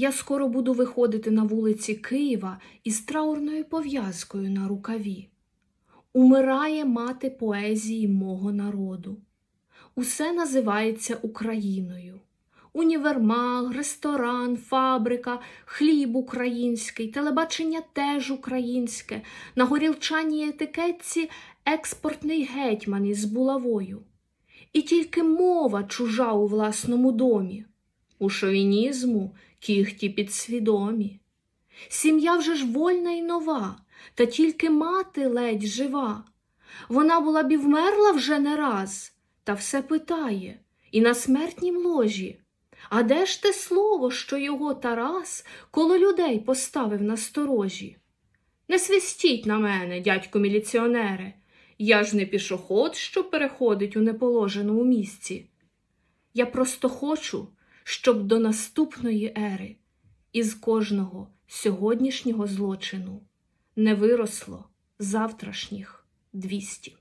Я скоро буду виходити на вулиці Києва із траурною пов'язкою на рукаві. Умирає мати поезії мого народу. Усе називається Україною. Універмаг, ресторан, фабрика, хліб український, телебачення теж українське, на горілчаній етикетці експортний гетьман із булавою. І тільки мова чужа у власному домі. У шовінізму кіхті підсвідомі. Сім'я вже ж вольна й нова, та тільки мати ледь жива. Вона була б і вмерла вже не раз, та все питає, і на смертнім ложі. А де ж те слово, що його Тарас коло людей поставив на сторожі? Не свистіть на мене, дядько міліціонере, я ж не пішоход, що переходить у неположеному місці. Я просто хочу, щоб до наступної ери із кожного сьогоднішнього злочину не виросло завтрашніх двісті.